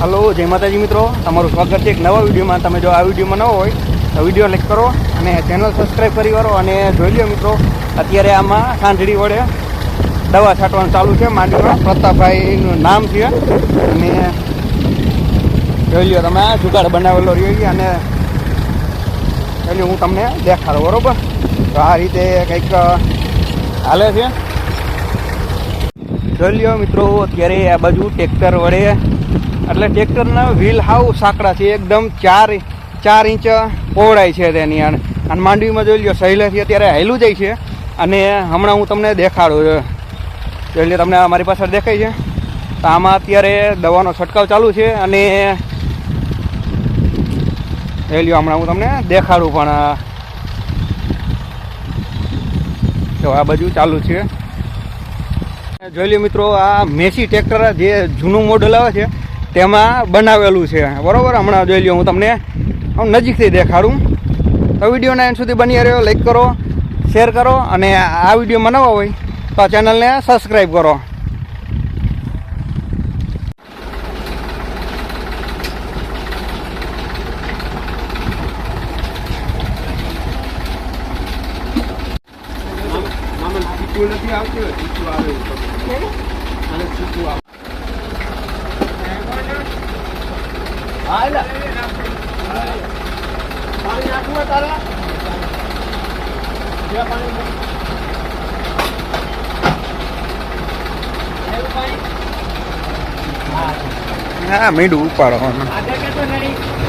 Hello, જય માતાજી મિત્રો. તમારું સ્વાગત છે એક નવા વિડીયોમાં. તમે જો આ વિડીયોમાં ન હોય, તો વીડિયો લાઈક કરો અને ચેનલ સબસ્ક્રાઈબ કરી કરો અને જોઈ લો મિત્રો, અત્યારે આમાં સાંજડી વડે દવા છાંટવાનું ચાલુ છે. માંડવીમાં પ્રતાપભાઈનું નામ છે. અને જોઈ લો તમે આ જુગાડ બનાવેલો રહ્યો અને એટલે હું તમને દેખાડું, બરોબર? તો આ રીતે કંઈક હાલે છે. જોઈ લો મિત્રો, અત્યારે આ બાજુ ટ્રેક્ટર વડે એટલે ટ્રેક્ટરના વ્હીલ હાવ સાંકડા છે, એકદમ ચાર ચાર ઇંચ પહોળાઈ છે તેની. અને અને માંડવીમાં જોઈ લ્યો, સહેલેથી અત્યારે હાયલું જાય છે. અને હમણાં હું તમને દેખાડું જોઈ લ્યો, તમને મારી પાછળ દેખાય છે. તો આમાં અત્યારે દવાનો છંટકાવ ચાલુ છે અને જોઈ લ્યો, હમણાં હું તમને દેખાડું પણ જો આ બાજુ ચાલુ છે. જોઈ લ્યો મિત્રો, આ મેસી ટ્રેક્ટર જે જૂનું મોડલ આવે છે તેમાં બનાવેલું છે. બરાબર? હમણાં જોઈ લ્યો હું તમને નજીકથી દેખાડું. તો વિડીયોના એન્ડ સુધી બની રહ્યો લાઈક કરો શેર કરો અને આ વિડીયોમાં નવા હોય તો આ ચેનલને સબસ્ક્રાઈબ કરો. નથી આવતી આવે અને ચીકુ આવે હા પાણી નાખવું હોય તારે? પાણી હા મીંડું ઉપાડો.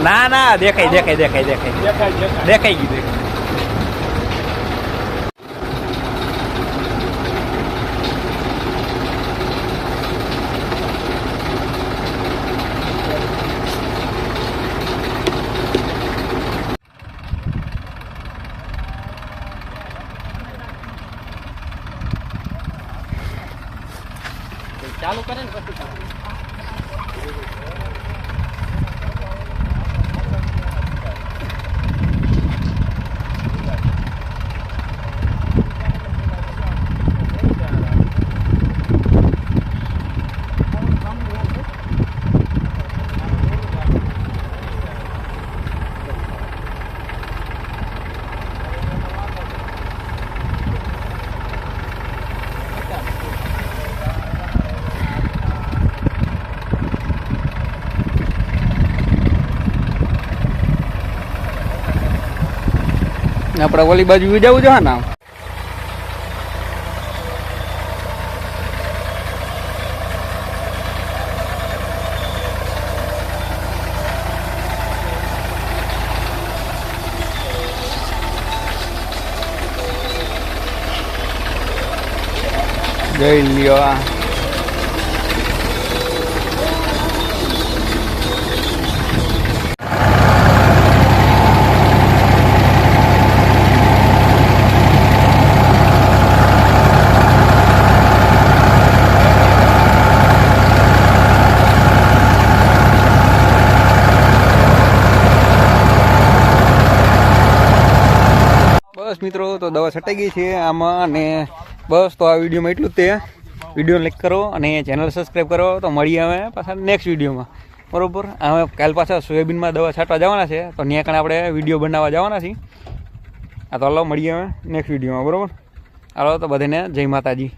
ના ના દેખાય દેખાય દેખાય દેખાય. દેખાઈ ગયું દેખાય ચાલુ કરે ને પછી આપણે ઓલી બાજુ જવું છે ને જઈ લ્યો આ બસ મિત્રો, તો દવા છટાઈ ગઈ છે આમાં અને બસ તો આ વિડીયોમાં એટલું જ તે. વીડિયો લાઈક કરો અને ચેનલ સબસ્ક્રાઈબ કરો. તો મળીએ અમે પાછા નેક્સ્ટ વિડીયોમાં. બરોબર? હવે કાલ પાછા સોયાબીનમાં દવા છાંટવા જવાના છે. તો ત્યાં કણ આપણે વીડિયો બનાવવા જવાના છીએ. આ તો હલો, મળીએ અમે નેક્સ્ટ વિડીયોમાં. બરાબર? હાલો, તો બધાને જય માતાજી.